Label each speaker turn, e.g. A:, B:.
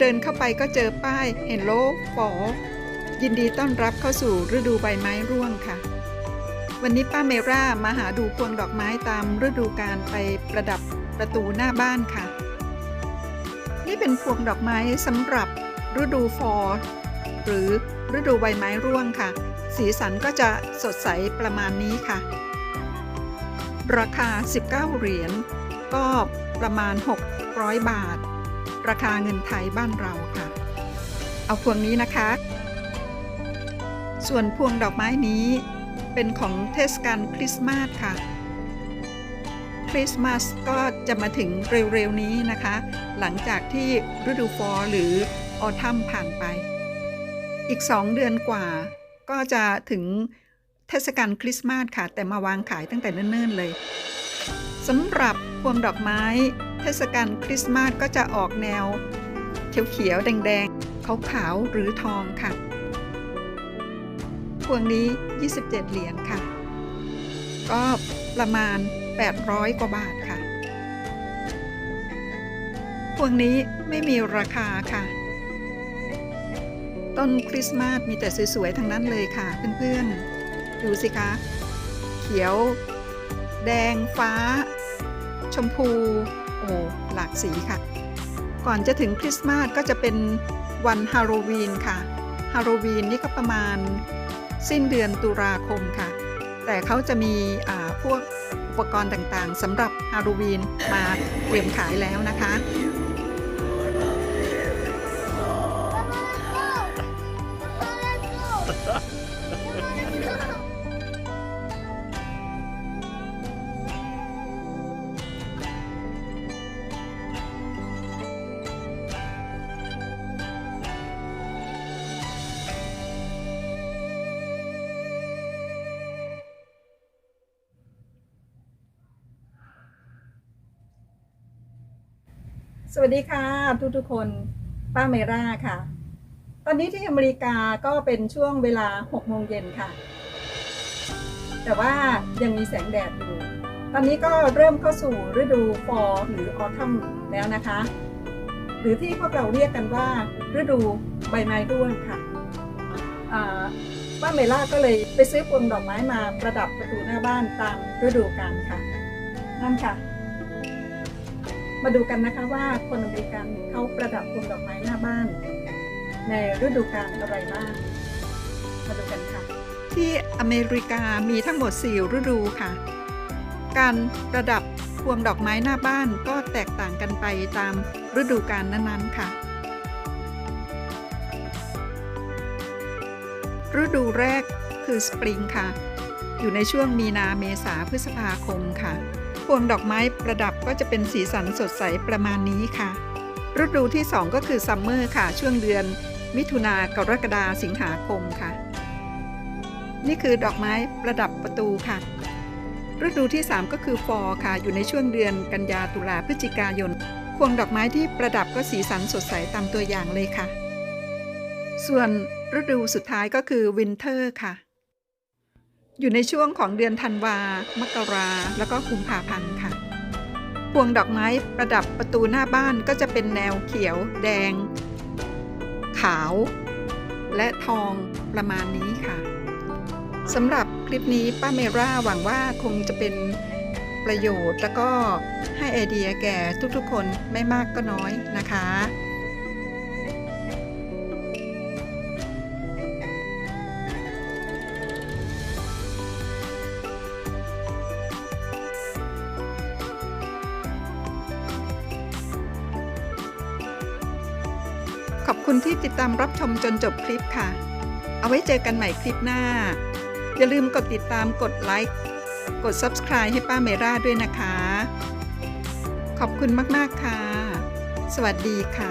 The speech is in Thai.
A: เดินเข้าไปก็เจอป้าย Hello ฟอยินดีต้อนรับเข้าสู่ฤดูใบไม้ร่วงค่ะ วันนี้ป้าเมร่ามาหาดูพวงดอกไม้ตามฤดูกาลไปประดับประตูหน้าบ้านค่ะ นี่เป็นพวงดอกไม้สำหรับฤดูฟอร์หรือฤดูใบไม้ร่วงค่ะ สีสันก็จะสดใสประมาณนี้ค่ะ ราคา 19 เหรียญก็ประมาณ 600 บาท ราคาเงินไทยบ้านเราค่ะ เอาพวงนี้นะคะ ส่วนพวงดอกไม้นี้เป็นของเทศกาลคริสต์มาสค่ะ คริสต์มาสก็จะมาถึงเร็วๆนี้นะคะ หลังจากที่ฤดูฟอลหรือออทัมผ่านไป อีก2เดือนกว่า ก็จะถึงเทศกาลคริสต์มาสค่ะ แต่มาวางขายตั้งแต่เนิ่นๆเลยสำหรับพวงดอกไม้ เทศกาลคริสต์มาสก็จะออกแนว เขียวๆ แดงๆ ขาวๆ หรือทองค่ะ พวงนี้ 27 เหรียญค่ะ ก็ประมาณ 800 กว่าบาทค่ะ พวงนี้ไม่มีราคาค่ะ ต้นคริสต์มาสมีแต่สวยๆ ทั้งนั้นเลยค่ะเพื่อนๆ ดูสิคะ เขียว แดงฟ้า ชมพู โอหลากสีค่ะ ก่อนจะถึงคริสต์มาสก็จะเป็นวันฮาโลวีนค่ะ ฮาโลวีนนี่ก็ประมาณสิ้นเดือนตุลาคมค่ะ แต่เขาจะมีพวกอุปกรณ์ต่างๆสำหรับฮาโลวีนมาเตรียมขายแล้วนะคะ สวัสดีค่ะทุกทุกๆคนป้าเมราค่ะ ตอนนี้ที่อเมริกาก็เป็นช่วงเวลา6โมงเย็นค่ะ แต่ว่ายังมีแสงแดดอยู่ ตอนนี้ก็เริ่มเข้าสู่ฤดูฟอร์หรือออทัมแล้วนะคะ หรือที่พวกเราเรียกกันว่า ฤดูใบไม้ร่วงค่ะป้าเมล่าก็เลยไปซื้อพวงดอกไม้มาประดับประตูหน้าบ้านตามฤดูกาลค่ะนั่นค่ะ มาดูกันนะคะว่าคนอเมริกันเขาประดับพวงดอกไม้หน้าบ้าน ในฤดูกาลอะไรบ้าง มาดูกันค่ะ ที่อเมริกามีทั้งหมด 4 ฤดูค่ะ การประดับพวงดอกไม้หน้าบ้านก็แตกต่างกันไปตามฤดูกาลนั้นๆค่ะ ฤดูแรกคือสปริงค่ะ อยู่ในช่วงมีนาเมษาพฤษภาคมค่ะ พวงดอกไม้ประดับก็จะเป็นสีสันสดใสประมาณนี้ค่ะ ฤดูที่ 2 ก็คือซัมเมอร์ค่ะ ช่วงเดือน มิถุนากรกฎาสิงหาคมค่ะ นี่คือดอกไม้ประดับประตูค่ะ ฤดูที่ 3 ก็คือฟอร์ค่ะ อยู่ในช่วงเดือนกันยาตุลาพฤศจิกายน พวงดอกไม้ที่ประดับก็สีสันสดใสตามตัวอย่างเลยค่ะ ส่วนฤดูสุดท้ายก็คือวินเทอร์ค่ะ อยู่ในช่วงของเดือนธันวา มกรา แล้วก็กุมภาพันธ์ค่ะ พวงดอกไม้ประดับประตูหน้าบ้านก็จะเป็นแนวเขียว แดง ขาว และทองประมาณนี้ค่ะสำหรับคลิปนี้ป้าเมร่าหวังว่าคงจะเป็นประโยชน์แล้วก็ให้ไอเดียแก่ทุกๆคนไม่มากก็น้อยนะคะ ขอบคุณที่ติดตามรับชมจนจบคลิปค่ะ เอาไว้เจอกันใหม่คลิปหน้า อย่าลืมกดติดตามกดไลค์กด Subscribe ให้ป้าเมราด้วยนะคะ ขอบคุณมาก ๆ ค่ะ สวัสดีค่ะ